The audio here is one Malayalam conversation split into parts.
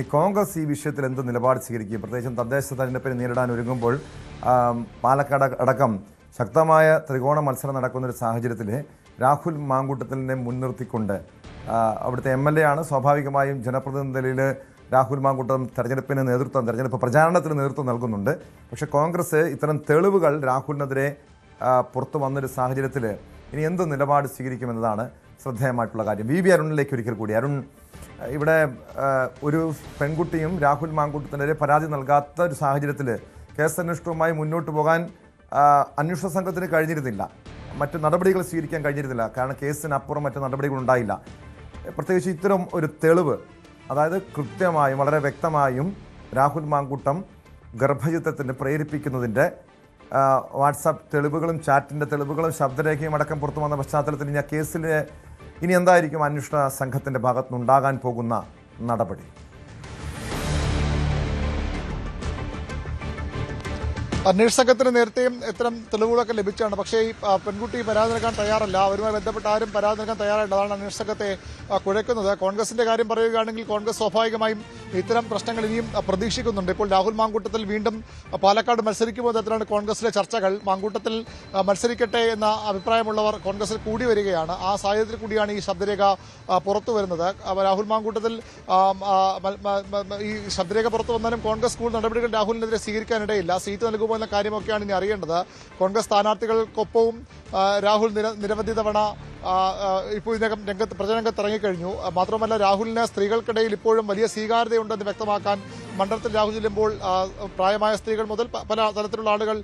ഈ കോൺഗ്രസ് ഈ വിഷയത്തിൽ എന്ത് നിലപാട് സ്വീകരിക്കും? പ്രത്യേകിച്ചും തദ്ദേശ തെരഞ്ഞെടുപ്പിനെ നേരിടാൻ ഒരുങ്ങുമ്പോൾ പാലക്കാട് അടക്കം ശക്തമായ ത്രികോണ മത്സരം നടക്കുന്ന ഒരു സാഹചര്യത്തിൽ രാഹുൽ മാങ്കൂട്ടത്തിനെ മുൻനിർത്തിക്കൊണ്ട് അവിടുത്തെ എം എൽ എ ആണ്. സ്വാഭാവികമായും ജനപ്രതിനിധി നിലയിൽ രാഹുൽ മാങ്കൂട്ടം തെരഞ്ഞെടുപ്പിന് നേതൃത്വം തെരഞ്ഞെടുപ്പ് പ്രചാരണത്തിന് നേതൃത്വം നൽകുന്നുണ്ട്. പക്ഷേ കോൺഗ്രസ് ഇത്തരം തെളിവുകൾ രാഹുലിനെതിരെ പുറത്തു വന്നൊരു സാഹചര്യത്തിൽ ഇനി എന്ത് നിലപാട് സ്വീകരിക്കുമെന്നതാണ് ശ്രദ്ധേയമായിട്ടുള്ള കാര്യം. വി വി അരുണിലേക്ക് ഒരിക്കൽ കൂടി. അരുൺ ഇവിടെ ഒരു പെൺകുട്ടിയും രാഹുൽ മാങ്കൂട്ടത്തിനെതിരെ പരാതി നൽകാത്ത ഒരു സാഹചര്യത്തിൽ കേസ് അന്വേഷണവുമായി മുന്നോട്ട് പോകാൻ അന്വേഷണ സംഘത്തിന് കഴിഞ്ഞിരുന്നില്ല. മറ്റു നടപടികൾ സ്വീകരിക്കാൻ കഴിഞ്ഞിരുന്നില്ല. കാരണം കേസിനപ്പുറം മറ്റു നടപടികൾ ഉണ്ടായില്ല. പ്രത്യേകിച്ച് ഇത്തരം ഒരു തെളിവ് അതായത് കൃത്യമായും വളരെ വ്യക്തമായും രാഹുൽ മാങ്കൂട്ടം ഗർഭചിത്രത്തിന് പ്രേരിപ്പിക്കുന്നതിന്റെ വാട്സാപ്പ് തെളിവുകളും ചാറ്റിന്റെ തെളിവുകളും ശബ്ദരേഖയും അടക്കം പുറത്തു വന്ന പശ്ചാത്തലത്തിൽ ഞാൻ ആ കേസിൽ ഇനി എന്തായിരിക്കും അന്വേഷണ സംഘത്തിന്റെ ഭാഗത്തുനിന്നുണ്ടാകാൻ പോകുന്ന നടപടി? അന്വേഷണ സംഘത്തിന് നേരത്തെയും ഇത്തരം തെളിവുകളൊക്കെ ലഭിച്ചാണ്. പക്ഷേ ഈ പെൺകുട്ടി പരാതി നൽകാൻ തയ്യാറല്ല. അവരുമായി ബന്ധപ്പെട്ട് ആരും പരാതി നൽകാൻ തയ്യാറല്ല. അതാണ് അന്വേഷണ സംഘത്തെ കുഴക്കുന്നത്. കോൺഗ്രസിന്റെ കാര്യം പറയുകയാണെങ്കിൽ കോൺഗ്രസ് സ്വാഭാവികമായും ഇത്തരം പ്രശ്നങ്ങൾ ഇനിയും പ്രതീക്ഷിക്കുന്നുണ്ട്. ഇപ്പോൾ രാഹുൽ മാങ്കൂട്ടത്തിൽ വീണ്ടും പാലക്കാട് മത്സരിക്കുമ്പോൾ തരത്തിലാണ് കോൺഗ്രസിലെ ചർച്ചകൾ. മാങ്കൂട്ടത്തിൽ മത്സരിക്കട്ടെ എന്ന അഭിപ്രായമുള്ളവർ കോൺഗ്രസിൽ കൂടി വരികയാണ്. ആ സാഹചര്യത്തിൽ കൂടിയാണ് ഈ ശബ്ദരേഖ പുറത്തു വരുന്നത്. രാഹുൽ മാങ്കൂട്ടത്തിൽ ഈ ശബ്ദരേഖ പുറത്തു വന്നാലും കോൺഗ്രസ് കൂടുതൽ നടപടികൾ രാഹുലിനെതിരെ സ്വീകരിക്കാനിടയില്ല. സീറ്റ് നൽകുമോ എന്ന കാര്യമൊക്കെയാണ് ഇനി അറിയേണ്ടത്. കോൺഗ്രസ് സ്ഥാനാർത്ഥികൾക്കൊപ്പവും രാഹുൽ നിര- നിരവധി തവണ ഇപ്പോൾ ഇതിനകം രംഗത്ത് പ്രചരണരംഗത്ത് ഇറങ്ങിക്കഴിഞ്ഞു. മാത്രമല്ല രാഹുലിന് സ്ത്രീകൾക്കിടയിൽ ഇപ്പോഴും വലിയ സ്വീകാര്യതയുണ്ടെന്ന് വ്യക്തമാക്കാൻ മണ്ഡലത്തിൽ രാഹുൽ ചെല്ലുമ്പോൾ പ്രായമായ സ്ത്രീകൾ മുതൽ പല തരത്തിലുള്ള ആളുകൾ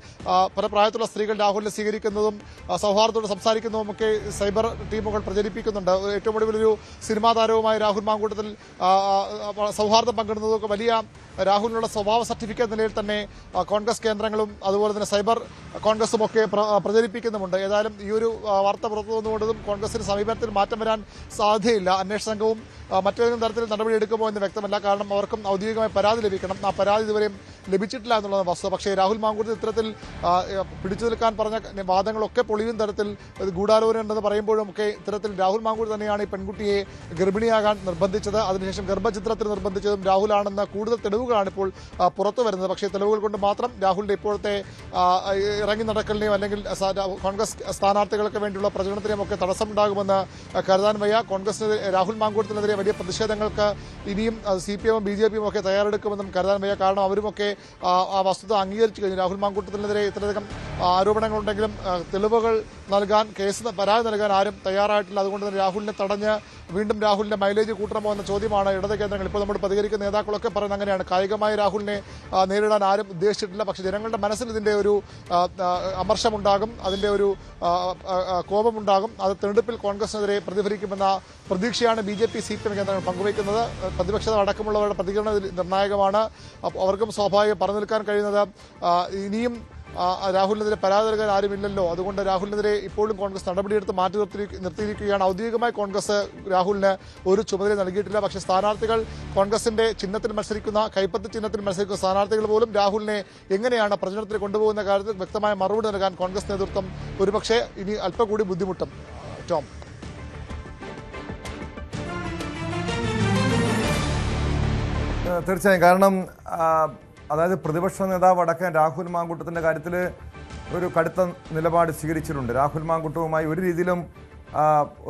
പല പ്രായത്തിലുള്ള സ്ത്രീകൾ രാഹുലിനെ സ്വീകരിക്കുന്നതും സൗഹാർദ്ദത്തോട് സംസാരിക്കുന്നതും ഒക്കെ സൈബർ ടീമുകൾ പ്രചരിപ്പിക്കുന്നുണ്ട്. ഏറ്റവും ഒടുവിലൊരു സിനിമാ താരവുമായ രാഹുൽ മാങ്കൂട്ടത്തിൽ സൗഹാർദ്ദം പങ്കിടുന്നതൊക്കെ വലിയ രാഹുലിനുള്ള സ്വഭാവ സർട്ടിഫിക്കറ്റ് നിലയിൽ തന്നെ കോൺഗ്രസ് കേന്ദ്രങ്ങളും അതുപോലെ തന്നെ സൈബർ കോൺഗ്രസും ഒക്കെ പ്ര- പ്രചരിപ്പിക്കുന്നുമുണ്ട്. ഏതായാലും ഈ ഒരു വാർത്ത പുറത്തു വന്നുകൊണ്ടതും കോൺഗ്രസിന് സമീപനത്തിൽ മാറ്റം വരാൻ സാധ്യതയില്ല. അന്വേഷണ സംഘവും മറ്റേതെങ്കിലും തരത്തിൽ നടപടിയെടുക്കുമോ എന്ന് വ്യക്തമല്ല. കാരണം അവർക്കും ഔദ്യോഗികമായി പരാതി ലഭിക്കണം. ആ പരാതി ഇതുവരെയും ലഭിച്ചിട്ടില്ല എന്നുള്ളത് വസ്തുത. പക്ഷേ രാഹുൽ മാങ്കൂട്ടത്തിൽ ഇത്തരത്തിൽ പിടിച്ചു നിൽക്കാൻ പറഞ്ഞ വാദങ്ങളൊക്കെ പൊളിയും തരത്തിൽ ഗൂഢാലോചനയുണ്ടെന്ന് പറയുമ്പോഴും ഒക്കെ ഇത്തരത്തിൽ രാഹുൽ മാങ്കൂർ തന്നെയാണ് ഈ പെൺകുട്ടിയെ ഗർഭിണിയാകാൻ നിർബന്ധിച്ചത്. അതിനുശേഷം ഗർഭചിത്രത്തിന് നിർബന്ധിച്ചതും രാഹുലാണെന്ന കൂടുതൽ തെളിവുകളാണ് ഇപ്പോൾ പുറത്തു വരുന്നത്. പക്ഷേ തെളിവുകൾ കൊണ്ട് മാത്രം രാഹുലിന്റെ ഇപ്പോഴത്തെ ഇറങ്ങി നടക്കലിനെയും അല്ലെങ്കിൽ കോൺഗ്രസ് സ്ഥാനാർത്ഥികൾക്ക് വേണ്ടിയുള്ള പ്രചരണത്തിനെയും ഒക്കെ തടസ്സമുണ്ടാകുമെന്ന് കരുതാൻ വയ്യ. കോൺഗ്രസിനെതിരെ രാഹുൽ മാങ്കൂട്ടത്തിനെതിരെ വലിയ പ്രതിഷേധങ്ങൾക്ക് ഇനിയും സി പി എമ്മും ബി ജെ പിയും ഒക്കെ തയ്യാറെടുക്കുമെന്നും കരുതാൻ വയ്യ. കാരണം അവരുമൊക്കെ ആ, വസ്തുത അംഗീകരിച്ചു കഴിഞ്ഞു. രാഹുൽ മാങ്കൂട്ടത്തിനെതിരെ ഇത്രയധികം ആരോപണങ്ങളുണ്ടെങ്കിലും തെളിവുകൾ നൽകാൻ കേസ് പരാതി നൽകാൻ ആരും തയ്യാറായിട്ടില്ല. അതുകൊണ്ട് തന്നെ രാഹുലിനെ തടഞ്ഞ് വീണ്ടും രാഹുലിന്റെ മൈലേജ് കൂട്ടണമോ എന്ന ചോദ്യമാണ് ഇടത് കേന്ദ്രങ്ങൾ ഇപ്പോൾ നമ്മൾ പ്രതികരിക്കുന്ന നേതാക്കളൊക്കെ പറയുന്നത് അങ്ങനെയാണ്. കായികമായി രാഹുലിനെ നേരിടാൻ ആരും ഉദ്ദേശിച്ചിട്ടില്ല. പക്ഷേ ജനങ്ങളുടെ മനസ്സിൽ ഇതിന്റെ ഒരു അമർഷമുണ്ടാകും. അതിന്റെ ഒരു കോപമുണ്ടാകും. അത് തെരഞ്ഞെടുപ്പിൽ കോൺഗ്രസിനെതിരെ പ്രതിഫലിക്കുമെന്ന പ്രതീക്ഷയാണ് B J P C P M കേന്ദ്രങ്ങൾ പങ്കുവയ്ക്കുന്നത്. പ്രതിപക്ഷത അടക്കമുള്ളവരുടെ പ്രതികരണം നിർണായകമാണ്. അവർക്കും സ്വാഭാവികം പറഞ്ഞു നിൽക്കാൻ കഴിയുന്നത് ഇനിയും രാഹുലിനെതിരെ പരാതി നൽകാൻ ആരുമില്ലല്ലോ അതുകൊണ്ട് രാഹുലിനെതിരെ ഇപ്പോഴും കോൺഗ്രസ് നടപടിയെടുത്ത് മാറ്റി നിർത്തി നിർത്തിയിരിക്കുകയാണ്. ഔദ്യോഗികമായി കോൺഗ്രസ് രാഹുലിന് ഒരു ചുമതല നൽകിയിട്ടില്ല. പക്ഷേ സ്ഥാനാർത്ഥികൾ കോൺഗ്രസിന്റെ ചിഹ്നത്തിൽ മത്സരിക്കുന്ന കൈപ്പത്ത് ചിഹ്നത്തിൽ മത്സരിക്കുന്ന സ്ഥാനാർത്ഥികൾ പോലും രാഹുലിനെ എങ്ങനെയാണ് പ്രചരണത്തിൽ കൊണ്ടുപോകുന്ന കാര്യത്തിൽ വ്യക്തമായ മറുപടി നൽകാൻ കോൺഗ്രസ് നേതൃത്വം ഒരുപക്ഷെ ഇനി അല്പം കൂടി ബുദ്ധിമുട്ടും. ടോം. തീർച്ചയായും. കാരണം അതായത് പ്രതിപക്ഷ നേതാവ് അടക്കം രാഹുൽ മാങ്കൂട്ടത്തിന്റെ കാര്യത്തിൽ ഒരു കടുത്ത നിലപാട് സ്വീകരിച്ചിട്ടുണ്ട്. രാഹുൽ മാങ്കൂട്ടവുമായി ഒരു രീതിയിലും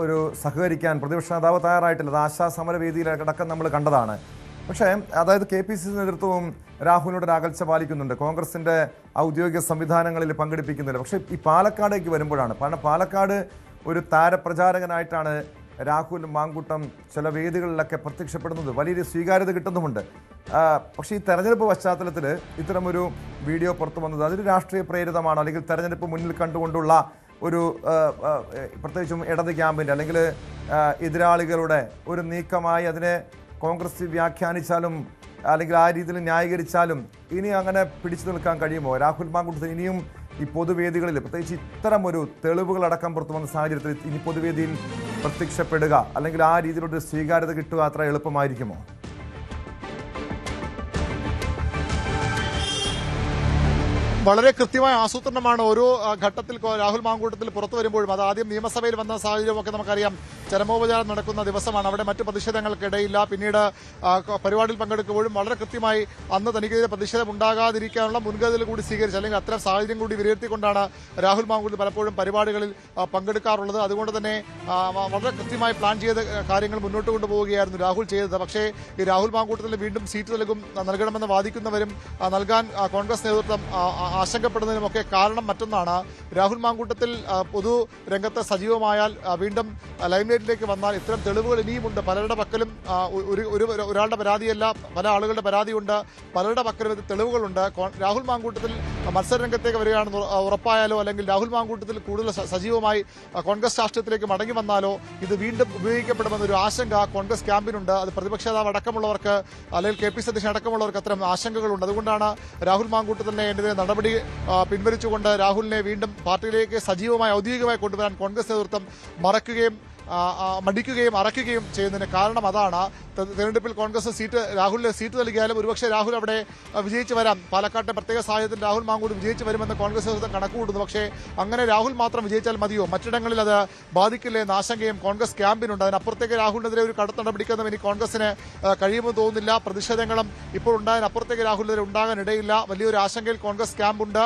ഒരു സഹകരിക്കാൻ പ്രതിപക്ഷ നേതാവ് തയ്യാറായിട്ടില്ല. അത് ആശാ അടക്കം നമ്മൾ കണ്ടതാണ്. പക്ഷേ അതായത് കെ പി സി സി നേതൃത്വവും രാഹുലിനോട് ഒരു അകൽച്ച പാലിക്കുന്നുണ്ട്. കോൺഗ്രസിന്റെ ഔദ്യോഗിക സംവിധാനങ്ങളിൽ പങ്കെടുപ്പിക്കുന്നില്ല. പക്ഷേ ഈ പാലക്കാടേക്ക് വരുമ്പോഴാണ്. കാരണം പാലക്കാട് ഒരു താരപ്രചാരകനായിട്ടാണ് രാഹുൽ മാങ്കൂട്ടം ചില വേദികളിലൊക്കെ പ്രത്യക്ഷപ്പെടുന്നത് വലിയൊരു സ്വീകാര്യത കിട്ടുന്നുമുണ്ട്. പക്ഷേ ഈ തെരഞ്ഞെടുപ്പ് പശ്ചാത്തലത്തിൽ ഇത്തരമൊരു വീഡിയോ പുറത്തു വന്നത് അതൊരു രാഷ്ട്രീയ പ്രേരിതമാണോ. അല്ലെങ്കിൽ തെരഞ്ഞെടുപ്പ് മുന്നിൽ കണ്ടുകൊണ്ടുള്ള ഒരു പ്രത്യേകിച്ചും ഇടത് ക്യാമ്പിന്റെ അല്ലെങ്കിൽ എതിരാളികളുടെ ഒരു നീക്കമായി അതിനെ കോൺഗ്രസ് വ്യാഖ്യാനിച്ചാലും അല്ലെങ്കിൽ ആ രീതിയിൽ ന്യായീകരിച്ചാലും ഇനി അങ്ങനെ പിടിച്ചു നിൽക്കാൻ കഴിയുമോ? രാഹുൽ മാങ്കുട്ടത്തിന് ഇനിയും ഈ പൊതുവേദികളിൽ പ്രത്യേകിച്ച് ഇത്തരം ഒരു തെളിവുകളടക്കം പുറത്തു വന്ന സാഹചര്യത്തിൽ ഇനി പൊതുവേദിയിൽ പ്രത്യക്ഷപ്പെടുക അല്ലെങ്കിൽ ആ രീതിയിലൊരു സ്വീകാര്യത കിട്ടുക അത്ര എളുപ്പമായിരിക്കുമോ? വളരെ കൃത്യമായ ആസൂത്രണമാണ് ഓരോ ഘട്ടത്തിൽ രാഹുൽ മാങ്കൂട്ടത്തിൽ പുറത്തു വരുമ്പോഴും അത് ആദ്യം നിയമസഭയിൽ വന്ന സാഹചര്യമൊക്കെ നമുക്കറിയാം. ചരമോപചാരം നടക്കുന്ന ദിവസമാണ്. അവിടെ മറ്റ് പ്രതിഷേധങ്ങൾക്കിടയില്ല. പിന്നീട് പരിപാടിയിൽ പങ്കെടുക്കുമ്പോഴും വളരെ കൃത്യമായി അന്ന് തനിക്കെതിരെ പ്രതിഷേധം ഉണ്ടാകാതിരിക്കാനുള്ള മുൻകരുതൽ കൂടി സ്വീകരിച്ചു. അല്ലെങ്കിൽ അത്തരം സാഹചര്യം കൂടി വിലയിരുത്തിക്കൊണ്ടാണ് രാഹുൽ മാങ്കുട്ടി പലപ്പോഴും പരിപാടികളിൽ പങ്കെടുക്കാറുള്ളത്. അതുകൊണ്ട് തന്നെ വളരെ കൃത്യമായി പ്ലാൻ ചെയ്ത കാര്യങ്ങൾ മുന്നോട്ട് കൊണ്ടുപോവുകയായിരുന്നു രാഹുൽ ചെയ്തത്. പക്ഷേ ഈ രാഹുൽ മാങ്കൂട്ടത്തിന് വീണ്ടും സീറ്റ് നൽകും നൽകണമെന്ന് വാദിക്കുന്നവരും നൽകാൻ കോൺഗ്രസ് നേതൃത്വം ആശങ്കപ്പെടുന്നതിനുമൊക്കെ കാരണം മറ്റൊന്നാണ് രാഹുൽ മാങ്കൂട്ടത്തിൽ പൊതു രംഗത്ത് സജീവമായാൽ വീണ്ടും ആ, ലൈംലൈറ്റിലേക്ക് വന്നാൽ ഇത്തരം തെളിവുകൾ ഇനിയുമുണ്ട് പലരുടെ പക്കലും ഒരു ഒരു ഒരാളുടെ പരാതിയല്ല പല ആളുകളുടെ പരാതിയുണ്ട്. പലരുടെ പക്കലും ഇത് തെളിവുകളുണ്ട്. രാഹുൽ മാങ്കൂട്ടത്തിൽ മത്സരരംഗത്തേക്ക് വരികയാണെന്ന് ഉറപ്പായാലോ അല്ലെങ്കിൽ രാഹുൽ മാങ്കൂട്ടത്തിൽ കൂടുതൽ സജീവമായി കോൺഗ്രസ് രാഷ്ട്രീയത്തിലേക്ക് മടങ്ങി വന്നാലോ ഇത് വീണ്ടും ഉപയോഗിക്കപ്പെടുമെന്നൊരു ആശങ്ക കോൺഗ്രസ് ക്യാമ്പിനുണ്ട്. അത് പ്രതിപക്ഷ നേതാവ് അടക്കമുള്ളവർക്ക് അല്ലെങ്കിൽ കെ പി സി അധ്യക്ഷൻ അടക്കമുള്ളവർക്ക് അത്തരം ആശങ്കകളുണ്ട്. അതുകൊണ്ടാണ് രാഹുൽ മാങ്കൂട്ടത്തിനെ എതിരെ നടപടി പിൻവലിച്ചുകൊണ്ട് രാഹുലിനെ വീണ്ടും പാർട്ടിയിലേക്ക് സജീവമായി ഔദ്യോഗികമായി കൊണ്ടുവരാൻ കോൺഗ്രസ് നേതൃത്വം മറക്കുകയും മടിക്കുകയും അറയ്ക്കുകയും ചെയ്യുന്നതിന് കാരണം അതാണ് തെരഞ്ഞെടുപ്പിൽ കോൺഗ്രസ് സീറ്റ് രാഹുലിന് സീറ്റ് നൽകിയാലും ഒരുപക്ഷെ രാഹുൽ അവിടെ വിജയിച്ചു വരാം. പാലക്കാട്ടെ പ്രത്യേക സാഹചര്യത്തിൽ രാഹുൽ മാങ്കൂട് വിജയിച്ച് വരുമെന്ന് കോൺഗ്രസ് കണക്കുകൂടുന്നു പക്ഷേ അങ്ങനെ രാഹുൽ മാത്രം വിജയിച്ചാൽ മതിയോ? മറ്റിടങ്ങളിൽ അത് ബാധിക്കില്ലേ എന്ന ആശങ്കയും കോൺഗ്രസ് ക്യാമ്പിനുണ്ട്. അതിനപ്പുറത്തേക്ക് രാഹുലിനെതിരെ ഒരു കടുത്ത നടപടിക്കൊന്നും ഇനി കോൺഗ്രസിന് കഴിയുമെന്ന് തോന്നുന്നില്ല. പ്രതിഷേധങ്ങളും ഇപ്പോൾ ഉണ്ടായതിനപ്പുറത്തേക്ക് രാഹുലിനെതിരെ ഉണ്ടാകാൻ ഇടയില്ല വലിയൊരു ആശങ്കയിൽ കോൺഗ്രസ് ക്യാമ്പുണ്ട്.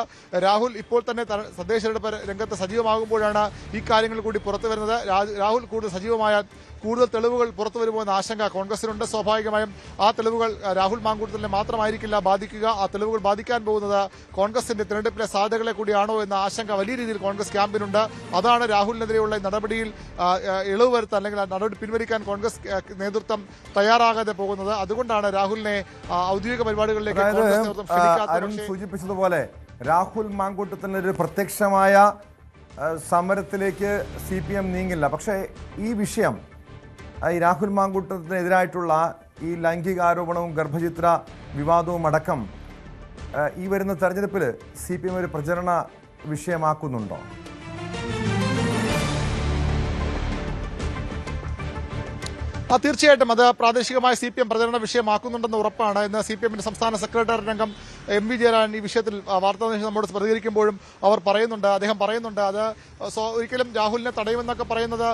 രാഹുൽ ഇപ്പോൾ തന്നെ തദ്ദേശ തെരഞ്ഞെടുപ്പ് രംഗത്ത് സജീവമാകുമ്പോഴാണ് ഈ കാര്യങ്ങൾ കൂടി പുറത്തു വരുന്നത് രാഹുൽ കൂടുതൽ സജീവമായാൽ കൂടുതൽ തെളിവുകൾ പുറത്തു വരുമോ എന്ന ആശങ്ക കോൺഗ്രസിനുണ്ട്. സ്വാഭാവികമായും ആ തെളിവുകൾ രാഹുൽ മാങ്കൂട്ടത്തിനെ മാത്രമായിരിക്കില്ല ബാധിക്കുക. ആ തെളിവുകൾ ബാധിക്കാൻ പോകുന്നത് കോൺഗ്രസിന്റെ തെരഞ്ഞെടുപ്പിലെ സാധ്യതകളെ കൂടിയാണോ എന്ന ആശങ്ക വലിയ രീതിയിൽ കോൺഗ്രസ് ക്യാമ്പിനുണ്ട്. അതാണ് രാഹുലിനെതിരെയുള്ള നടപടിയിൽ ഇളവ് വരുത്താൻ അല്ലെങ്കിൽ ആ നടപടി പിൻവലിക്കാൻ കോൺഗ്രസ് നേതൃത്വം തയ്യാറാകാതെ പോകുന്നത്. അതുകൊണ്ടാണ് രാഹുലിനെ ഔദ്യോഗിക പരിപാടികളിലേക്ക് സൂചിപ്പിച്ചതുപോലെ രാഹുൽ മാങ്കൂട്ടത്തിന് ഒരു പ്രത്യക്ഷമായ സമരത്തിലേക്ക് സി പി എം നീങ്ങില്ല. പക്ഷേ ഈ വിഷയം ഈ രാഹുൽ മാങ്കൂട്ടത്തിനെതിരായിട്ടുള്ള ഈ ലൈംഗികാരോപണവും ഗർഭചിത്ര വിവാദവും അടക്കം ഈ വരുന്ന തെരഞ്ഞെടുപ്പിൽ സി പി എം ഒരു പ്രചരണ വിഷയമാക്കുന്നുണ്ടോ? തീർച്ചയായിട്ടും അത് പ്രാദേശികമായ സി പി എം പ്രചരണ വിഷയമാക്കുന്നുണ്ടെന്ന് ഉറപ്പാണ്. ഇന്ന് സി പി എമ്മിന്റെ സംസ്ഥാന സെക്രട്ടറി രംഗം എം വി ജയരാജൻ ഈ വിഷയത്തിൽ വാർത്താ നമ്മോട് പ്രതികരിക്കുമ്പോഴും അവർ പറയുന്നുണ്ട് അദ്ദേഹം പറയുന്നുണ്ട് അത് ഒരിക്കലും രാഹുലിനെ തടയുമെന്നൊക്കെ പറയുന്നത്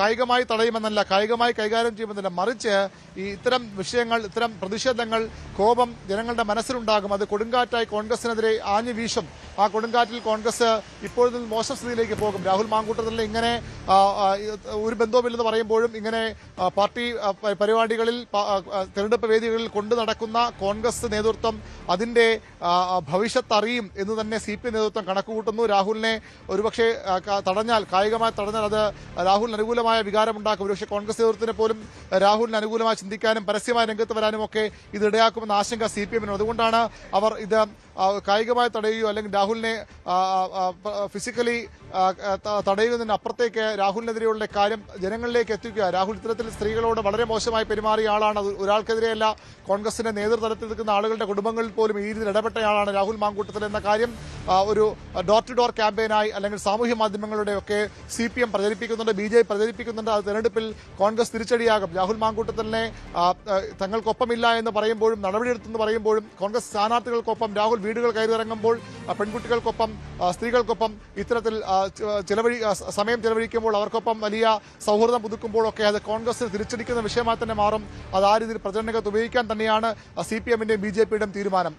കായികമായി തടയുമെന്നല്ല കായികമായി കൈകാര്യം ചെയ്യുമെന്നല്ല. മറിച്ച് ഈ ഇത്തരം വിഷയങ്ങൾ ഇത്തരം പ്രതിഷേധങ്ങൾ കോപം ജനങ്ങളുടെ മനസ്സിലുണ്ടാകും. അത് കൊടുങ്കാറ്റായി കോൺഗ്രസിനെതിരെ ആഞ്ഞു വീശും. ആ കൊടുങ്കാറ്റിൽ കോൺഗ്രസ് ഇപ്പോഴും മോശം സ്ഥിതിയിലേക്ക് പോകും. രാഹുൽ മാങ്കൂട്ടത്തിൽ ഇങ്ങനെ ഒരു ബന്ധവുമില്ലെന്ന് പറയുമ്പോഴും ഇങ്ങനെ പാർട്ടി പരിപാടികളിൽ തെരഞ്ഞെടുപ്പ് വേദികളിൽ കൊണ്ടു നടക്കുന്ന കോൺഗ്രസ് നേതൃത്വം അതിന്റെ ഭവിഷ്യത്ത് അറിയും എന്ന് തന്നെ സി പി നേതൃത്വം കണക്കുകൂട്ടുന്നു. രാഹുലിനെ ഒരുപക്ഷെ തടഞ്ഞാൽ കായികമായി തടഞ്ഞാൽ അത് രാഹുലിന് അനുകൂലമായ വികാരമുണ്ടാക്കും. ഒരുപക്ഷെ കോൺഗ്രസ് നേതൃത്വത്തിന് പോലും രാഹുലിന് അനുകൂലമായി ചിന്തിക്കാനും പരസ്യമായ രംഗത്ത് വരാനും ഒക്കെ ഇത് ഇടയാക്കുമെന്ന ആശങ്ക സി പി എമ്മിന് അതുകൊണ്ടാണ് അവർ ഇത് കായികമായി തടയുകയോ അല്ലെങ്കിൽ രാഹുലിനെ ഫിസിക്കലി തടയുന്നതിന് അപ്പുറത്തേക്ക് രാഹുലിനെതിരെയുള്ള കാര്യം ജനങ്ങളിലേക്ക് എത്തിക്കുക രാഹുൽ ഇത്തരത്തിൽ സ്ത്രീകളോട് വളരെ മോശമായി പെരുമാറിയ ആളാണ്. ഒരാൾക്കെതിരെയല്ല കോൺഗ്രസിന്റെ നേതൃത്വത്തിൽ നിൽക്കുന്ന ആളുകളുടെ കുടുംബങ്ങളിൽ പോലും ഈ രീതിയിൽ ഇടപെട്ടയാളാണ് രാഹുൽ മാങ്കൂട്ടത്തിൽ എന്ന കാര്യം ഒരു ഡോർ ടു ഡോർ ക്യാമ്പയിനായി അല്ലെങ്കിൽ സാമൂഹ്യ മാധ്യമങ്ങളുടെയൊക്കെ സി പി എം പ്രചരിപ്പിക്കുന്നുണ്ട് ബി ജെ പി പ്രചരിപ്പിക്കുന്നുണ്ട്. അത് തെരഞ്ഞെടുപ്പിൽ കോൺഗ്രസ് തിരിച്ചടിയാകും. രാഹുൽ ആ, തങ്ങൾക്കൊപ്പമില്ല എന്ന് പറയുമ്പോഴും നടപടിയെടുത്തെന്ന് പറയുമ്പോഴും കോൺഗ്രസ് സ്ഥാനാർത്ഥികൾക്കൊപ്പം രാഹുൽ വീടുകൾ കയറിയിറങ്ങുമ്പോൾ പെൺകുട്ടികൾക്കൊപ്പം സ്ത്രീകൾക്കൊപ്പം ഇത്തരത്തിൽ ചിലവഴി സമയം ചിലവഴിക്കുമ്പോൾ അവർക്കൊപ്പം വലിയ സൗഹൃദം പുതുക്കുമ്പോഴൊക്കെ അത് കോൺഗ്രസിന് തിരിച്ചടിക്കുന്ന വിഷയമായി തന്നെ മാറും. അത് ആ രീതിയിൽ പ്രചരണ രംഗത്ത് ഉപയോഗിക്കാൻ തന്നെയാണ് സി പി എമ്മിന്റെയും ബി ജെ പിയുടെയും തീരുമാനം.